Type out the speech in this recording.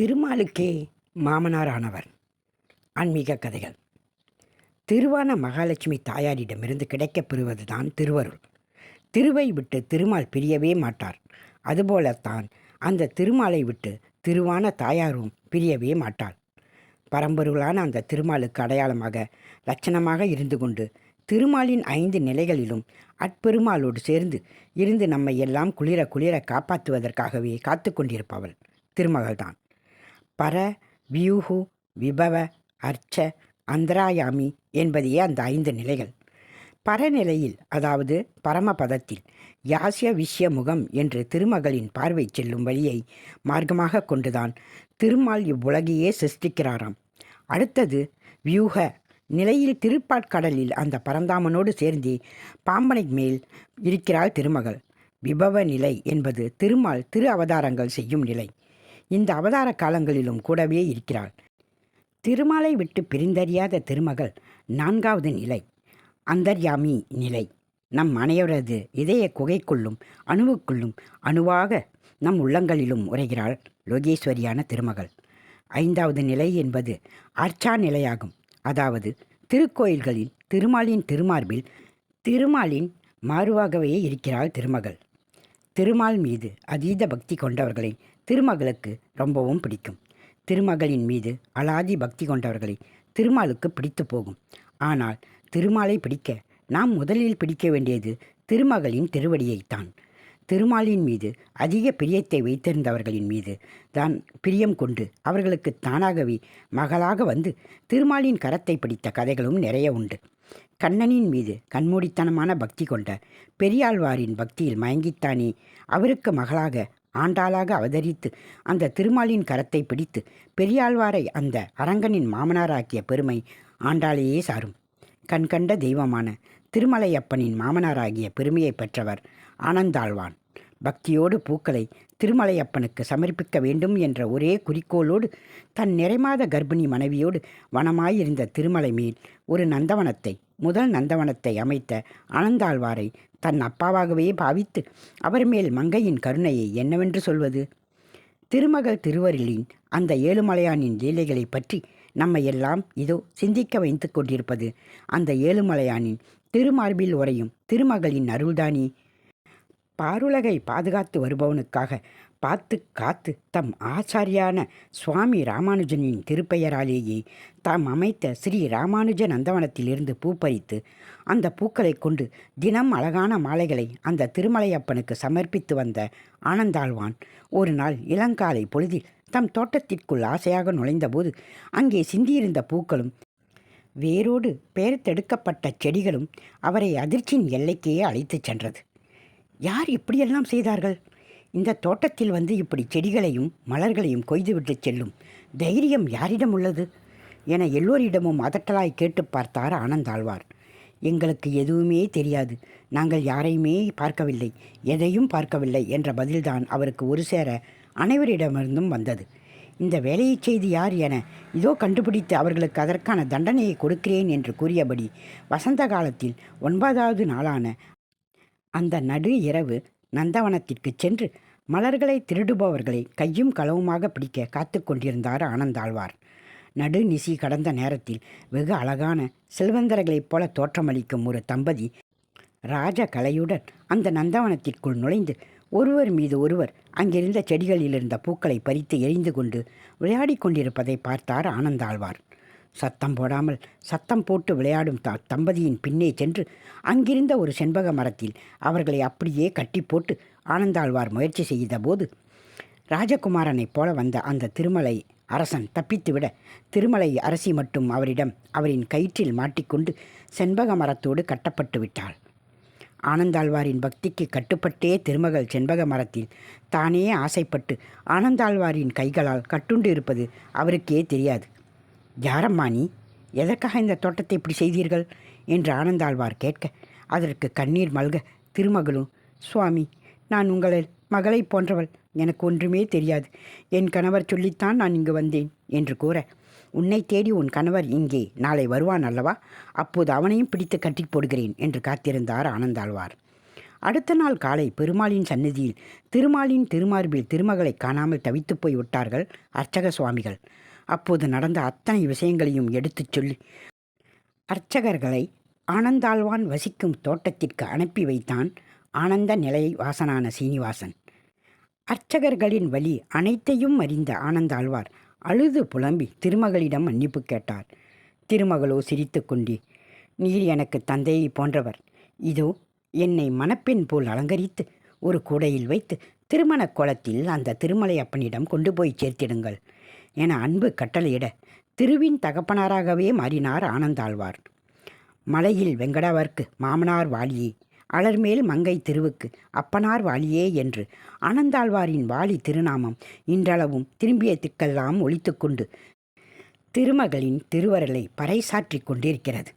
திருமாலுக்கே மாமனாரானவர். ஆன்மீக கதைகள். திருவான மகாலட்சுமி தாயாரிடமிருந்து கிடைக்கப் பெறுவதுதான் திருவருள். திருவை விட்டு திருமால் பிரியவே மாட்டார். அதுபோலத்தான் அந்த திருமாலை விட்டு திருவான தாயாரும் பிரியவே மாட்டாள். பரம்பொருளான அந்த திருமாலுக்கு அடையாளமாக லட்சணமாக இருந்து கொண்டு திருமாலின் ஐந்து நிலைகளிலும் அட்பெருமாளோடு சேர்ந்து இருந்து நம்மை எல்லாம் குளிர குளிர காப்பாற்றுவதற்காகவே காத்து கொண்டிருப்பவள் திருமகள்தான். பர வியூகு விபவ அர்ச்ச அந்தராயாமி என்பதையே அந்த ஐந்து நிலைகள். பரநிலையில் அதாவது பரமபதத்தில் யாசிய விஷ்ய முகம் என்று திருமகளின் பார்வை செல்லும் வழியை மார்க்கமாக கொண்டுதான் திருமால் இவ்வுலகையே சிருஷ்டிக்கிறாராம். அடுத்தது வியூக நிலையில் திருப்பாட்கடலில் அந்த பரந்தாமனோடு சேர்ந்து பாம்பனை மேல் இருக்கிறாள் திருமகள். விபவ நிலை என்பது திருமால் திரு அவதாரங்கள் செய்யும் நிலை. இந்த அவதார காலங்களிலும் கூடவே இருக்கிறாள். திருமாலை விட்டு பிரிந்தறியாத திருமகள் நான்காவது நிலை அந்தர்யாமி நிலை. நம் அனைவரது இதய குகைக்குள்ளும் அணுவுக்குள்ளும் அணுவாக நம் உள்ளங்களிலும் உரைகிறாள் லோகேஸ்வரியான திருமகள். ஐந்தாவது நிலை என்பது அர்ச்சா நிலையாகும். அதாவது திருக்கோயில்களில் திருமாலின் திருமார்பில் திருமாலின் மாறுவாகவே இருக்கிறாள் திருமகள். திருமால் மீது அதீத பக்தி கொண்டவர்களை திருமகளுக்கு ரொம்பவும் பிடிக்கும். திருமகளின் மீது அலாதி பக்தி கொண்டவர்களை திருமாலுக்கு பிடித்து போகும். ஆனால் திருமாலை பிடிக்க நாம் முதலில் பிடிக்க வேண்டியது திருமகளின் திருவடியைத்தான். திருமாலின் மீது அதிக பிரியத்தை வைத்திருந்தவர்களின் மீது தான் பிரியம் கொண்டு அவர்களுக்கு தானாகவே மகளாக வந்து திருமாலின் கரத்தை பிடித்த கதைகளும் நிறைய உண்டு. கண்ணனின் மீது கண்மூடித்தனமான பக்தி கொண்ட பெரியாழ்வாரின் பக்தியில் மயங்கித்தானே அவருக்கு மகளாக ஆண்டாளாக அவதரித்து அந்த திருமாலின் கரத்தை பிடித்து பெரியாழ்வாரை அந்த அரங்கனின் மாமனாராக்கிய பெருமை ஆண்டாளையே சாரும். கண்கண்ட தெய்வமான திருமலையப்பனின் மாமனாராகிய பெருமையை பெற்றவர் ஆனந்தாழ்வான். பக்தியோடு பூக்களை திருமலையப்பனுக்கு சமர்ப்பிக்க வேண்டும் என்ற ஒரே குறிக்கோளோடு தன் நிறைமாத கர்ப்பிணி மனைவியோடு வனமாயிருந்த திருமலை மேல் ஒரு நந்தவனத்தை முதல் நந்தவனத்தை அமைத்த ஆனந்தாழ்வாரை தன் அப்பாவாகவே பாவித்து அவர் மேல் மங்கையின் கருணையை என்னவென்று சொல்வது? திருமகள் திருவருளின் அந்த ஏழுமலையானின் லீலைகளை பற்றி நம்மை எல்லாம் இதோ சிந்திக்க வைத்து கொண்டிருப்பது அந்த ஏழுமலையானின் திருமார்பில் உரையும் திருமகளின் அருள்தானி? பாருலகை பாதுகாத்து வருபவனுக்காக பார்த்து காத்து தம் ஆச்சாரியான சுவாமி ராமானுஜனின் திருப்பெயராலேயே தாம் அமைத்த ஸ்ரீ ராமானுஜ நந்தவனத்திலிருந்து பூ பறித்து அந்த பூக்களை கொண்டு தினம் அழகான மாலைகளை அந்த திருமலையப்பனுக்கு சமர்ப்பித்து வந்த ஆனந்தாழ்வான் ஒரு நாள் இளங்காலை பொழுதில் தம் தோட்டத்திற்குள் ஆசையாக நுழைந்தபோது அங்கே சிந்தியிருந்த பூக்களும் வேரோடு பெயர்த்தெடுக்கப்பட்ட செடிகளும் அவரை அதிர்ச்சியின் எல்லைக்கே அழைத்துச் சென்றது. யார் இப்படியெல்லாம் செய்தார்கள்? இந்த தோட்டத்தில் வந்து இப்படி செடிகளையும் மலர்களையும் கொய்துவிட்டு செல்லும். தைரியம் யாரிடம் உள்ளது? என எல்லோரிடமும் அதட்டலாய் கேட்டு பார்த்தார் ஆனந்தாழ்வார் எங்களுக்கு எதுவுமே தெரியாது. நாங்கள் யாரையுமே பார்க்கவில்லை. எதையும் பார்க்கவில்லை என்ற பதில்தான் அவருக்கு ஒரு சேர அனைவரிடமிருந்தும் வந்தது. இந்த வேலையை செய்து யார் என இதோ கண்டுபிடித்து அவர்களுக்கு அதற்கான தண்டனையை கொடுக்கிறேன் என்று கூறியபடி வசந்த காலத்தில் ஒன்பதாவது நாளான அந்த நடு இரவு நந்தவனத்திற்கு சென்று மலர்களை திருடுபவர்களை கையும் களவுமாக பிடிக்க காத்து கொண்டிருந்தார் ஆனந்தாழ்வார் நடு நிசி கடந்த நேரத்தில் வெகு அழகான செல்வந்தர்களைப் போல தோற்றமளிக்கும் ஒரு தம்பதி ராஜ கலையுடன் அந்த நந்தவனத்திற்குள் நுழைந்து ஒருவர் மீது ஒருவர் அங்கிருந்த செடிகளில் இருந்த பூக்களை பறித்து எரிந்து கொண்டு விளையாடி கொண்டிருப்பதை பார்த்தார் ஆனந்தாழ்வார் சத்தம் போடாமல் சத்தம் போட்டு விளையாடும் த தம்பதியின் பின்னே சென்று அங்கிருந்த ஒரு செண்பக மரத்தில் அவர்களை அப்படியே கட்டி போட்டு ஆனந்தாழ்வார் முயற்சி செய்தபோது ராஜகுமாரனைப் போல வந்த அந்த திருமலை அரசன் தப்பித்துவிட திருமலை அரசி மட்டும் அவரிடம் அவரின் கயிற்றில் மாட்டிக்கொண்டு செண்பக மரத்தோடு கட்டப்பட்டு விட்டாள். ஆனந்தாழ்வாரின் பக்திக்கு கட்டுப்பட்டே திருமகள் செண்பக மரத்தில் தானே ஆசைப்பட்டு ஆனந்தாழ்வாரின் கைகளால் கட்டுண்டு இருப்பது அவருக்கே தெரியாது. யாரம்மா நீ? எதற்காக இந்த தோட்டத்தை இப்படி செய்தீர்கள்? என்று ஆனந்தாழ்வார் கேட்க அதற்கு கண்ணீர் மல்க திருமகளும் சுவாமி நான் உங்களை மகளை போன்றவள் எனக்கு ஒன்றுமே தெரியாது. என் கணவர் சொல்லித்தான் நான் இங்கு வந்தேன் என்று கூற உன்னை தேடி உன் கணவர் இங்கே நாளை வருவான் அல்லவா? அப்போது அவனையும் பிடித்து கட்டி போடுகிறேன் என்று காத்திருந்தார் ஆனந்தாழ்வார். அடுத்த நாள் காலை பெருமாளின் சந்நிதியில் திருமாலின் திருமார்பில் திருமகளை காணாமல் தவித்துப் போய் விட்டார்கள் அர்ச்சக சுவாமிகள். அப்போது நடந்த அத்தனை விஷயங்களையும் எடுத்துச் சொல்லி அர்ச்சகர்களை ஆனந்தாழ்வான் வசிக்கும் தோட்டத்திற்கு அனுப்பி வைத்தான் ஆனந்த நிலை வாசனான சீனிவாசன். அர்ச்சகர்களின் வழி அனைத்தையும் அறிந்த ஆனந்தாழ்வார் அழுது புலம்பி திருமகளிடம் மன்னிப்பு கேட்டார். திருமகளோ சிரித்துக்கொண்டே நீர் எனக்கு தந்தையை போன்றவர். இதோ என்னை மணப்பெண் போல் அலங்கரித்து ஒரு கூடையில் வைத்து திருமணக் கோலத்தில் அந்த திருமலை அப்பனிடம் கொண்டு போய் சேர்த்திடுங்கள். என அன்பு கட்டளையிட திருவின் தகப்பனாராகவே மாறினார் ஆனந்தாழ்வார். மலையில் வெங்கடாவர்க்கு மாமனார் வாலியே அலர்மேல் மங்கை திருவுக்கு அப்பனார் வாலியே என்று ஆனந்தாழ்வாரின் வாலி திருநாமம் இன்றளவும் திரும்பிய திக்கெல்லாம் ஒழித்துக்கொண்டு திருமகளின் திருவரலை பறைசாற்றிக் கொண்டிருக்கிறது.